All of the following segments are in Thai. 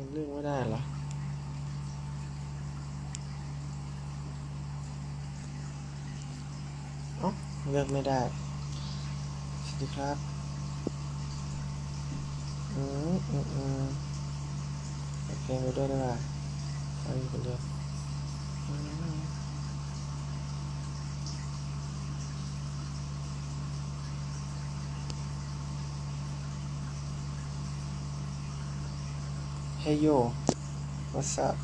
มันเลืองไม่ได้เหรอเอ้าเลือกไม่ได้สวัสดีครับอืมอืมอืมโอเคไปด้วยได้ป่ะเอาอยู่คนเดียว อืมเฮ้ยโย what's up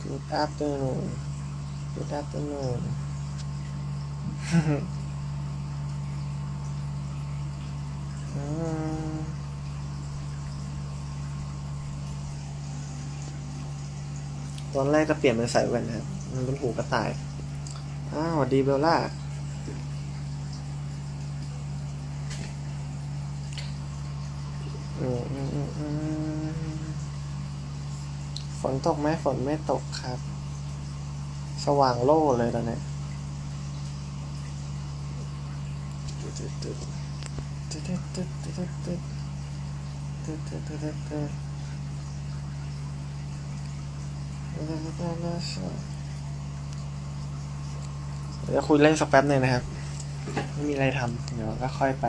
good afternoon good afternoon ตอนแรกก็เปลี่ยนเป็นสายแว่นนะครับ มันเป็นหูกระต่าย อ้าวสวัสดีเบลล่า ฝนตกไหมฝนไม่ตกครับ สว่างโล่เลยตอนนี้เดี๋ยวคุยเล่นสักแป๊บหนึ่งนะครับ ไม่มีอะไรทำเดี๋ยวก็ค่อยไป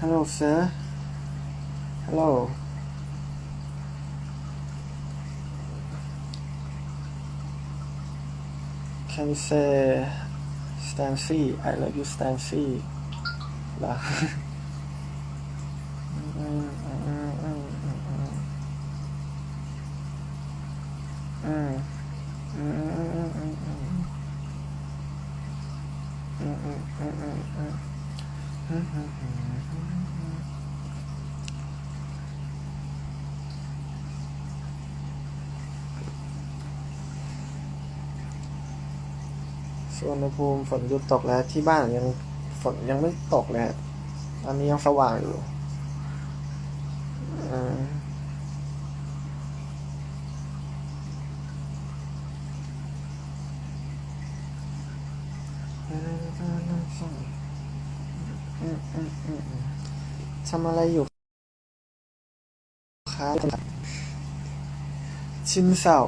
Hello, sir. Hello. Can you say Stancy? I love you, Stancy. เหรอ อื ส่วนอุณภูมิฝนหยุดตกแล้วที่บ้านยังฝนยังไม่ตกเลยฮะตอนนี้ยังสว่างอยู่อืมอืมอืมอืมอืม ทำอะไรอยู่คะชินเสา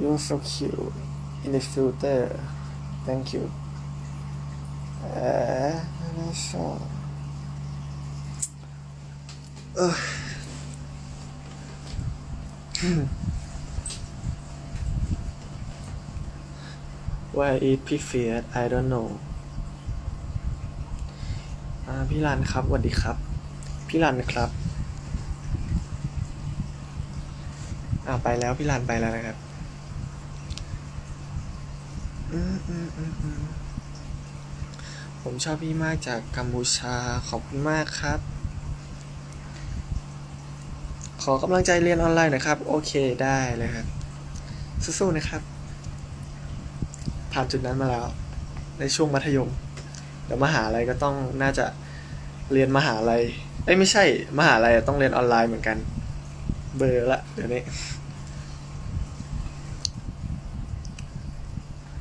you're so cute in the filter thank you เออไม่ชอบเออว่า is p i f i e d I don't know พี่รันครับสวัสดีครับ พี่รันครับ อ่าไปแล้วพี่รันไปแล้วนะครับ อืมอืมอืมอืมผมชอบพี่มากจากกัมพูชาขอบคุณมากครับ ขอกำลังใจเรียนออนไลน์นะครับ โอเคได้เลยครับ สู้ๆนะครับ ผ่านจุดนั้นมาแล้ว ในช่วงมัธยม เดี๋ยวมหาลัยก็ต้องน่าจะเรียนมหาลัยเอ้ยไม่ใช่มหาลัยต้องเรียนออนไลน์เหมือนกัน เบอร์ละเดี๋ยวนี้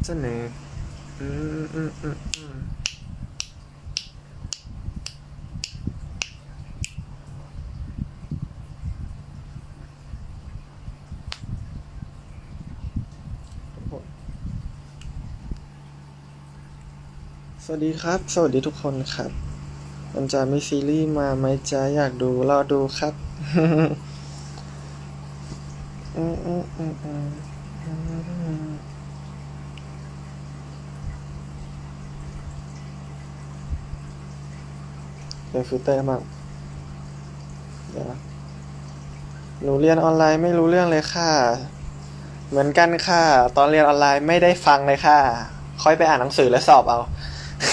จเสนออืมอืมอืม สวัสดีครับ สวัสดีทุกคนครับมันจะมีซีรีส์มาไหมจ๊ะอยากดูรอดูครับอืมอืมอืมอืมอืมเป็นฟิลเตอร์มั่งเดี๋ยวหนูเรียนออนไลน์ไม่รู้เรื่องเลยค่ะ เหมือนกันค่ะ ตอนเรียนออนไลน์ไม่ได้ฟังเลยค่ะ ค่อยไปอ่านหนังสือและสอบเอา ม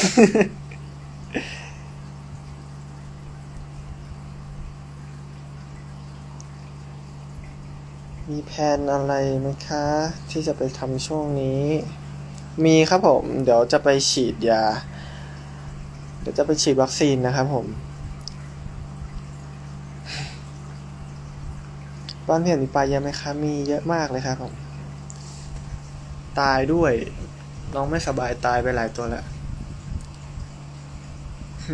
ีแผนอะไรไหมคะ ที่จะไปทำช่วงนี้ มีครับผม เดี๋ยวจะไปฉีดยา เดี๋ยวจะไปฉีดวัคซีนนะครับผม บ้านเพียนมีปลาเยอะไหมคะ มีเยอะมากเลยครับผม ตายด้วย น้องไม่สบายตายไปหลายตัวแล้ว I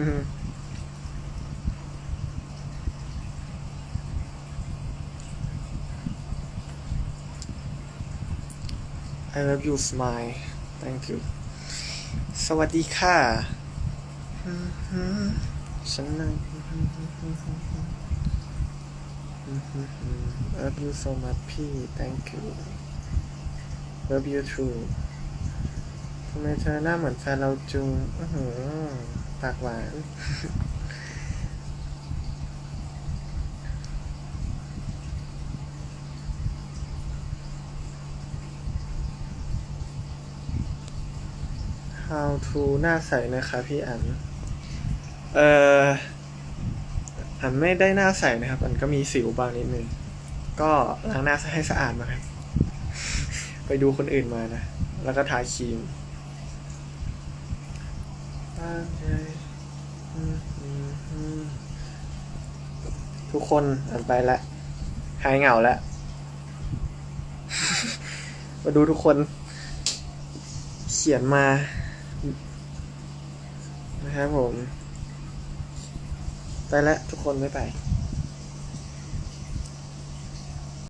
love you smile thank you สวัสดีค่ะฉันนั่ง love you so much พี่ thank you love you too ทำไมเธอหน้าเหมือนแฟนเราจุง อื้อหือ ปากหวาน how to หน้าใสนะคะพี่อัน เอ่อ อันไม่ได้หน้าใสนะครับ อันก็มีสิวบางนิดนึง ก็ล้างหน้าให้สะอาดมาครับ ไปดูคนอื่นมานะ แล้วก็ทาครีมบ้านใหญ่อืมอืมอืม ทุกคนอันไปแล้วหายเหงาแล้ว มาดูทุกคน เขียนมา นะครับผม ไปแล้วทุกคนไม่ไป